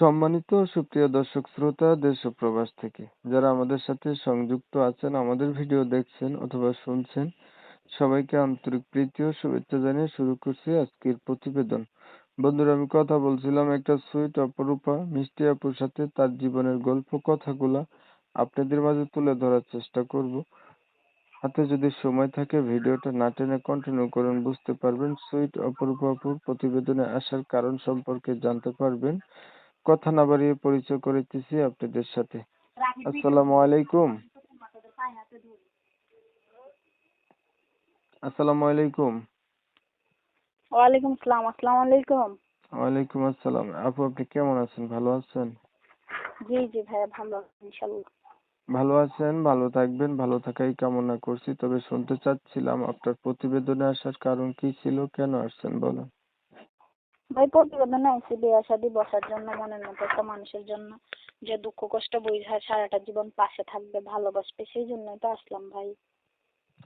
সম্মানিত সুপ্রিয় দর্শক শ্রোতা, দেশ ও প্রবাস থেকে যারা আমাদের সাথে সংযুক্ত আছেন, আমাদের ভিডিও দেখছেন অথবা শুনছেন, সবাইকে আন্তরিক প্রীতি ও শুভেচ্ছা জানিয়ে শুরু করছি আজকের প্রতিবেদন। বন্ধুরা, আমি কথা বলছিলাম একটা সুইট অপরূপা মিষ্টি আপুর সাথে তার জীবনের গল্প কথাগুলা আপনাদের মাঝে তুলে ধরার চেষ্টা করব। হাতে যদি সময় থাকে, ভিডিওটা না টেনে কন্টিনিউ করুন, বুঝতে পারবেন সুইট অপরূপা আপুর প্রতিবেদনে আসার কারণ সম্পর্কে জানতে পারবেন। কথা না বাড়িয়ে পরিচয় করিতেছি আপনাদের সাথে। আসসালামু আলাইকুম। আসসালামু আলাইকুম। ওয়ালাইকুম আসসালাম। আসসালামু আলাইকুম। ওয়ালাইকুম আসসালাম। আপু আপনি কেমন আছেন? ভালো আছেন? জি জি ভাইয়া ভালো আছি ইনশাল্লাহ ভালো আছেন ভালো থাকবেন ভালো থাকাই কামনা করছি। তবে শুনতে চাচ্ছিলাম আপনার প্রতিবেদনে আসার কারণ কি ছিল? কেন আসছেন বলেন। ভাই প্রতিবেদনে আইসি বিয়ে শাদি বসার জন্য মনের মতো একটা মানুষের জন্য যে দুঃখ কষ্ট বুঝা সারাটা জীবন পাশে থাকবে ভালোবাসবে সেই জন্যই তো আসলাম ভাই।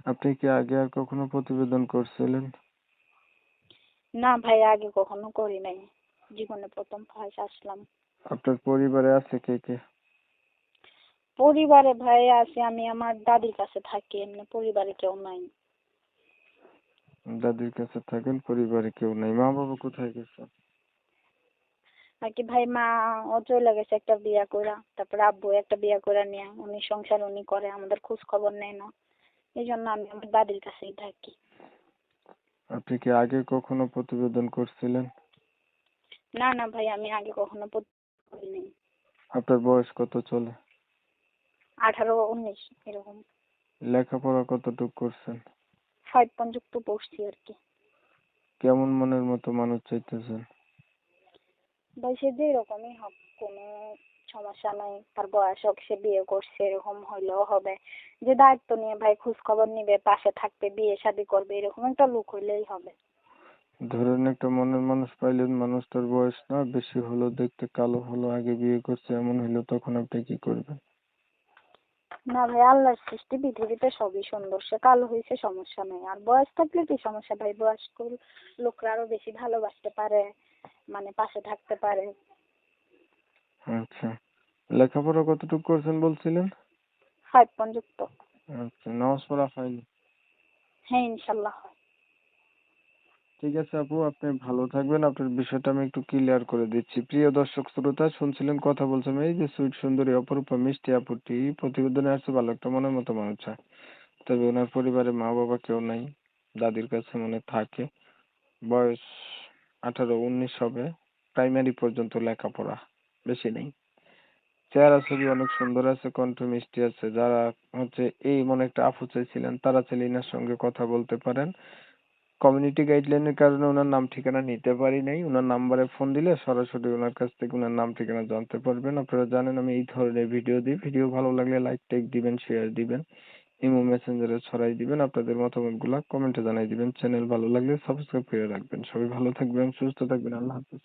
আপনি কি আগে আর কখনো প্রতিবেদন করছিলেন? না ভাই আগে কখনো করি নাই। জীবনে প্রথম ফার্স্ট আসলাম। আপনার পরিবারে আছে কে কে? পরিবারে ভাই আছে আমি আমার দাদির কাছে থাকি এমনি পরিবারে কেউ নাই। দাদির কাছে থাকেন পরিবারে কেউ নাই। মা বাবা কোথায় গেছে? আর কি ভাই মা ও চলে গেছে একটা বিয়া কইরা তারপরে আব্বু একটা বিয়া কইরা নিয়ে উনি সংসার উনি করে আমাদের খোঁজ খবর নেয় না। এই জন্য আমি আমার দাদির কাছেই থাকি। আপনি কি আগে কখনো প্রতিবেদন করছিলেন? না না ভাই আমি আগে কখনো প্রতিবেদন করিনি। আপনার বয়স কত চলে? আঠারো উনিশ এরকম। লেখাপড়া কতটুক করছেন? ফাইভ পর্যন্ত পড়ছি আর কি। কেমন মনের মতো মানুষ চাইতেছেন? ভাই সে যে এরকমই হোক কোনো সমস্যা নাই তার বয়স হোক সে বিয়ে করছে এরকম হইলেও হবে। যে দায়িত্ব নিয়ে ভাই খোঁজ খবর নিবে পাশে থাকবে বিয়ে শাদি করবে এরকম একটা লোক হইলেই হবে। ধরেন একটা মনের মানুষ পাইলেন মানুষটার বয়স না বেশি হলো দেখতে কালো হলো আগে বিয়ে করছে এমন হইল তখন আপনি কি করবেন? না ভাই আল্লাহর সৃষ্টি পৃথিবীতে সবই সুন্দর। সে কালো হয়েছে সমস্যা নেই। আর বয়স থাকলে কি সমস্যা ভাই? বয়স্ক লোকরা আরও বেশি ভালোবাসতে পারে মানে পাশে থাকতে পারে। আচ্ছা। লেখাপড়া কতটুকু করছেন বলছিলেন? ফাইভ পর্যন্ত। আচ্ছা নামাজ পড়া হয়নি? হ্যাঁ ইনশাল্লাহ হয়। ঠিক আছে আপু, আপনি ভালো থাকবেন। আপনার বিষয়টা আমি একটু ক্লিয়ার করে দিচ্ছি। প্রিয় দর্শক, শ্রোতা, শুনছিলেন কথা বলছিলাম এই যে সুইট সুন্দরী, অপরূপা, মিষ্টি আপুটি প্রতিবেদনে আসছে ভালো একটা মনের মতো মানুষ তবে ওনার পরিবারে মা বাবা কেউ নাই, দাদির কাছে মনে থাকে। বয়স আঠারো, উনিশ হবে প্রাইমারি পর্যন্ত লেখাপড়া বেশি নেই। চেহারা ছবি অনেক সুন্দর আছে, কণ্ঠ মিষ্টি আছে। যারা হচ্ছে এই মনে একটা আপু চাইছিলেন, তারা চাইলে সঙ্গে কথা বলতে পারেন। কমিউনিটি গাইডলাইনের কারণে ওনার নাম ঠিকানা নিতে পারি নাই। ওনার নাম্বারে ফোন দিলে সরাসরি ওনার কাছ থেকে ওনার নাম ঠিকানা জানতে পারবেন। আপনারা জানেন আমি এই ধরনের ভিডিও দিই। ভিডিও ভালো লাগলে লাইক টাইক দিবেন শেয়ার দিবেন ইমো মেসেঞ্জারে ছড়াই দিবেন, আপনাদের মতামতগুলো কমেন্টে জানাই দিবেন। চ্যানেল ভালো লাগলে সাবস্ক্রাইব করে রাখবেন। সবাই ভালো থাকবেন, সুস্থ থাকবেন। আল্লাহ হাফিজ।